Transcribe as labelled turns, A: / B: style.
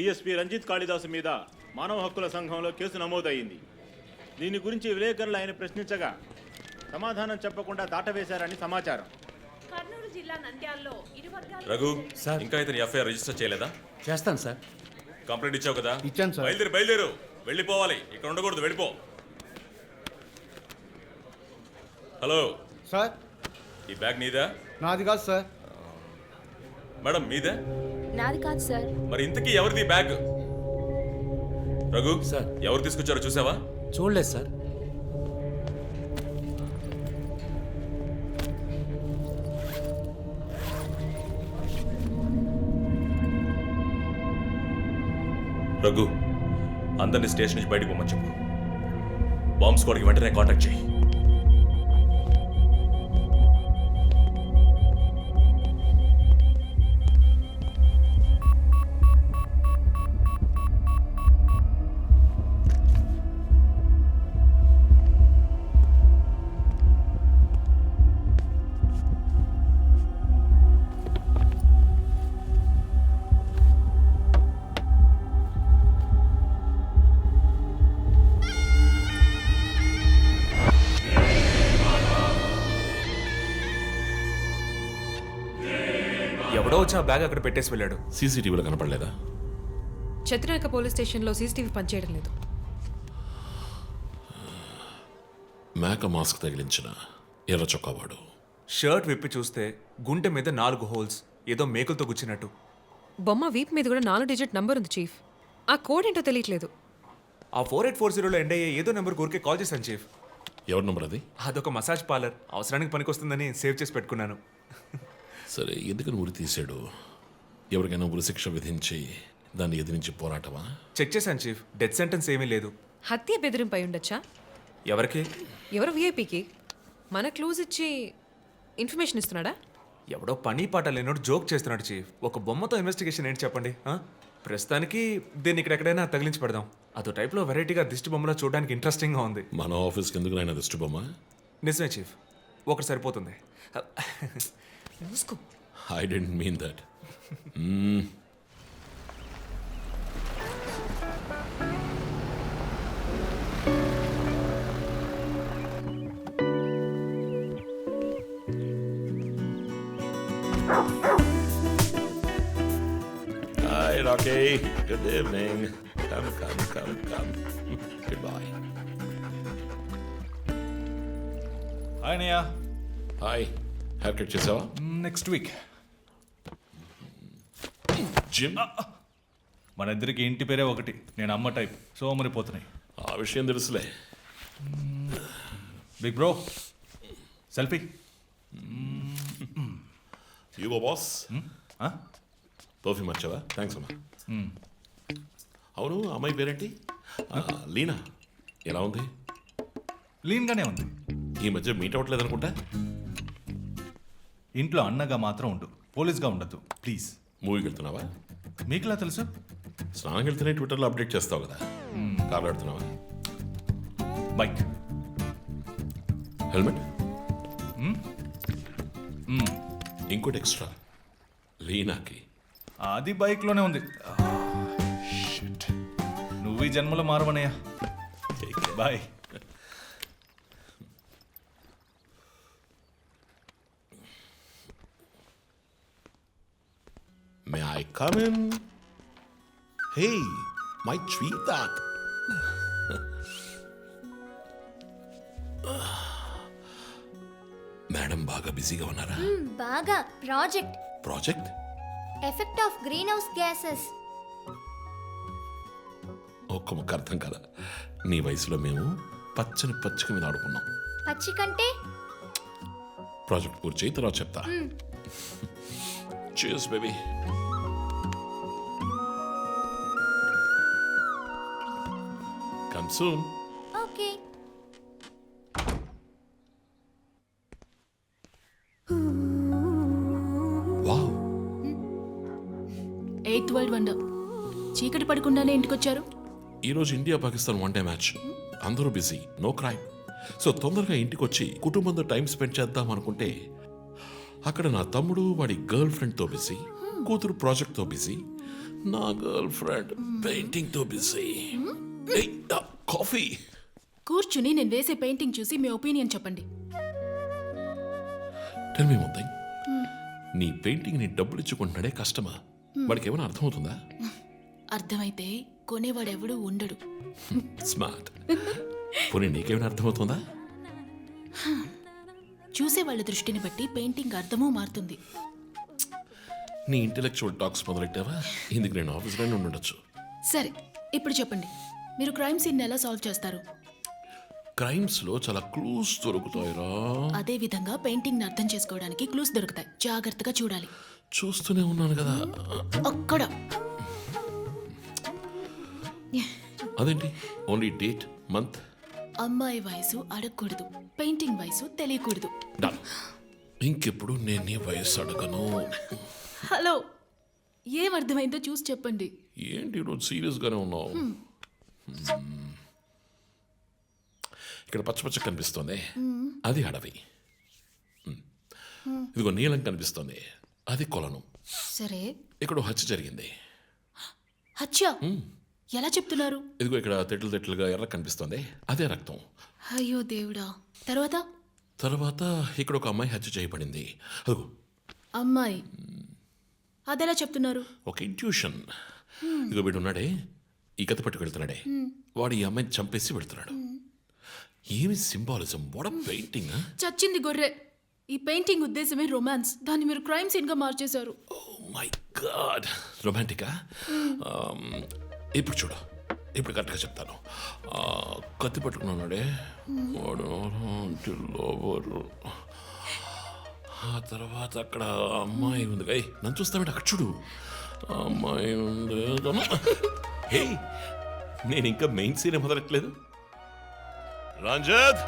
A: DSP Ranjith Kalidasa మీద మానవ హక్కుల సంఘంలో కేసు నమోదయ్యింది. దీని గురించి విలేకరులు ఆయన ప్రశ్నించగా సమాధానం చెప్పకుండా దాటవేశారని సమాచారం.
B: కర్నూలు జిల్లా నంద్యాలలో ఇరు వర్గాల
C: రఘు ఇంకా ఇతని ఎఫ్ఐఆర్ రిజిస్టర్ చేయలేదా?
D: చేస్తాను సార్.
C: కంప్లైంట్ ఇచ్చావు కదా?
D: ఇచ్చాను సార్.
C: బయలుదేరు బయలుదేరు. వెళ్ళిపోవాలి. ఇక్కడ ఉండకూడదు వెళ్ళిపో. హలో.
D: సార్.
C: ఈ బ్యాగ్ నీదా?
D: నాది కాదు సార్.
C: మేడం మీదే?
E: నాది కాదు సార్.
C: మరి ఇంతకీ ఎవరిది బ్యాగ్? రఘు
D: సార్.
C: ఎవరు తీసుకొచ్చారో చూసావా?
D: చూడలేదు సార్.
C: రఘు అందరినీ స్టేషన్ నుంచి బయటకు పొమ్మని చెప్పు. బాంబ్ స్క్వాడ్కి వెంటనే కాంటాక్ట్ చేయి.
F: ఎవడో వచ్చి ఆ బ్యాగ్ అక్కడ పెట్టేసి వెళ్ళాడు.
G: సీసీటీవీలో కనపడలేదా?
H: చత్రనాయక పోలీస్ స్టేషన్లో సీసీటీవీ పనిచేయడం లేదు.
G: మేక మాస్క్ తగిలించిన ఎర్ర చొక్కావాడు.
F: షర్ట్ విప్పి చూస్తే గుంటె మీద నాలుగు హోల్స్ ఏదో మేకులతో గుచ్చినట్టు.
H: బొమ్మ వీప్ మీద కూడా నాలుగు డిజిట్ నంబర్ ఉంది చీఫ్. ఆ కోడ్ ఏంటో తెలియట్లేదు.
F: ఆ ఫోర్ ఎయిట్ ఫోర్ జీరోలో ఎండ్ అయ్యే ఏదో నెంబర్ ఊరికే కాల్ చేశాను చీఫ్.
G: ఎవరి నంబర్ అది?
F: అదొక మసాజ్ పార్లర్. అవసరానికి పనికొస్తుందని సేవ్ చేసి పెట్టుకున్నాను.
G: సరే ఎందుకని ఉరి తీశాడు? ఎవరికైనా ఉరి శిక్ష విధించి దాన్ని ఎదిరించి పోరాటమా?
F: చెక్ చేశాను చీఫ్. డెత్ సెంటెన్స్ ఏమీ లేదు.
H: హత్య బెదిరింపై ఉండొచ్చా?
F: ఎవరికి?
H: ఎవరు విఐపికి మన క్లూజ్ ఇచ్చి ఇన్ఫర్మేషన్ ఇస్తున్నాడా?
F: ఎవడో పని పాట లేనోడు జోక్ చేస్తున్నాడు చీఫ్. ఒక బొమ్మతో ఇన్వెస్టిగేషన్ ఏంటి చెప్పండి ఆ? ప్రస్తుతానికి దీన్ని ఇక్కడ ఎక్కడైనా తగిలించి పెడదాం. అదో టైప్లో వెరైటీగా దిష్టి బొమ్మలో చూడడానికి ఇంట్రెస్టింగ్గా ఉంది.
G: మన ఆఫీస్కి ఎందుకు నాయన దిష్టి బొమ్మ?
F: నిజమే చీఫ్. ఒకటి సరిపోతుంది.
H: మూసుకో
G: I don't mean that Hi, Rocky. Good evening. Come, come, come, come. Goodbye.
I: ఆయనయ్య
G: hi Haircut చేసావా
I: నెక్స్ట్ వీక్
G: జిమ్
I: మన ఇద్దరికి ఇంటి పేరే ఒకటి. నేను అమ్మ టైప్ సోమరిపోతున్నాయి
G: ఆ విషయం తెలుసులే.
I: Big bro selfie
G: Hugo Boss perfume వచ్చావా? థ్యాంక్స్ అమ్మా. అవును అమ్మాయి పేరేంటి? లీనా. ఎలా ఉంది?
I: లీన్గానే ఉంది.
G: ఈ మధ్య మీట్ అవ్వట్లేదు అనుకుంటా
I: ఇంట్లో అన్నగా మాత్రం ఉండు. పోలీస్గా ఉండద్దు. ప్లీజ్.
G: మూవీకి వెళ్తున్నావా
I: మీకులా తెలుసు?
G: స్నానం వెళ్తేనే ట్విట్టర్లో అప్డేట్ చేస్తావు కదా. కార్లో వెళ్తున్నావా
I: బైక్.
G: హెల్మెట్? ఇంకోటి ఎక్స్ట్రా. లీనాకి.
I: అది బైక్లోనే ఉంది. Shit. నువ్వు ఈ జన్మలో మారవనయ్యా.
G: Boy come in hey my tweet madam బాగా బిజీగా ఉన్నారా
J: బాగా
G: project
J: project effect of greenhouse gases
G: ఒక్క ముక్క అర్థం కదా నీ వయసులో మేము పచ్చని పచ్చిక మీద ఆడుకున్నాం.
J: పచ్చి కంటే?
G: ప్రాజెక్ట్ పూర్తి చేయి తర్వాత చెప్తా. చేస్ baby soon
J: okay
G: wow
E: eighth world wonder చీకటి పడకుండానే ఇంటికొచ్చారు?
G: ఈరోజు India Pakistan one day match అందరూ బిజీ నో క్రైమ్ సో తొందరగా ఇంటికి వచ్చి కుటుంబంతో టైం స్పెండ్ చేద్దాం అనుకుంటే అక్కడ నా తమ్ముడు వాడి గర్ల్ ఫ్రెండ్తో బిజీ కూతురు ప్రాజెక్ట్తో బిజీ నా గర్ల్ ఫ్రెండ్ పెయింటింగ్తో బిజీ కాఫీ?
E: కూర్చుని నేను వేసే పెయింటింగ్ చూసి మీ ఒపీనియన్ చెప్పండి.
G: టెల్ మీ వన్ థింగ్ నీ పెయింటింగ్ని డబ్బులు ఇచ్చుకుంటున్నాడే కష్టమా వాడికి ఏమైనా అర్థమవుతుందా?
E: అర్థమైతే కొనేవాడెవడూ ఉండడు.
G: స్మార్ట్ పోనీ నీకేమైనా అర్థమవుతుందా?
E: చూసే వాళ్ళ దృష్టిని బట్టి పెయింటింగ్ అర్థమూ మారుతుంది.
G: నీ ఇంటెలెక్చువల్ టాక్స్ మొదలెట్టావా? ఇందుకు నేను ఆఫీస్లోనే ఉండొచ్చు
E: సరే ఇప్పుడు చెప్పండి. మీరు క్రైమ్ సీన్ ఎలా సాల్వ్ చేస్తారు?
G: క్రైమ్స్లో చాలా క్లూస్ దొరుకుతాయిరా.
E: అదే విధంగా పెయింటింగ్ అర్థం చేసుకోవడానికి క్లూస్ దొరుకుతాయి. జాగ్రత్తగా చూడాలి.
G: చూస్తూనే ఉన్నాను కదా.
E: అక్కడ
G: అదేంటి? Only date month?
E: అమ్మాయి వయసు అడగకూడదు. పెయింటింగ్ వయసు తెలియకూడదు.
G: ఇంకెప్పుడు నేను నీ వయస్సు అడగను.
E: హలో ఏం అర్థమైందో చూసి చెప్పండి.
G: ఏంటి ఈరోజు సీరియస్గానే ఉన్నావు? ఇక్కడ పచ్చ పచ్చ కనిపిస్తోంది. అది అడవి. ఇదిగో నీలం కనిపిస్తోంది. అది కొలను.
E: సరే.
G: ఇక్కడ హత్య జరిగింది.
E: హత్య? ఎలా చెప్తున్నారు?
G: ఇదిగో ఇక్కడ తెట్లు తెట్లుగా ఎర్ర కనిపిస్తోంది. అదే రక్తం.
E: అయ్యో దేవుడా. తర్వాత?
G: తర్వాత ఇక్కడ ఒక అమ్మాయి హత్య చేయబడింది. అదిగో.
E: అమ్మాయి. అదెలా చెప్తున్నారు?
G: ఒక ఇంట్యూషన్ ఇదిగో వీడు ఉన్నాడే. ఈ కథ పట్టుకు వెళ్తున్నాడే. వాడు ఈ అమ్మాయిని చంపేసి వెళ్తున్నాడు. ఏమి సింబాలిజం వాడ పెయింటింగ్
E: చచ్చింది గొర్రె. ఈ పెయింటింగ్ ఉద్దేశమే రొమాన్స్ దాన్ని మీరు క్రైమ్ సీన్గా మార్చేశారు.
G: మై గాడ్ రొమాంటికా ఇప్పుడు చూడు. ఇప్పుడు కరెక్ట్గా చెప్తాను. కత్తి పట్టుకున్నాడే వాడు ఆ తర్వాత అక్కడ అమ్మాయి ఉంది. ఏయ్ నన్ను చూస్తామంటే అక్కడ చూడు. అమ్మాయి ఉంది. హే నేను ఇంకా మెయిన్ సీన్ మొదలట్లేదు రంజత్!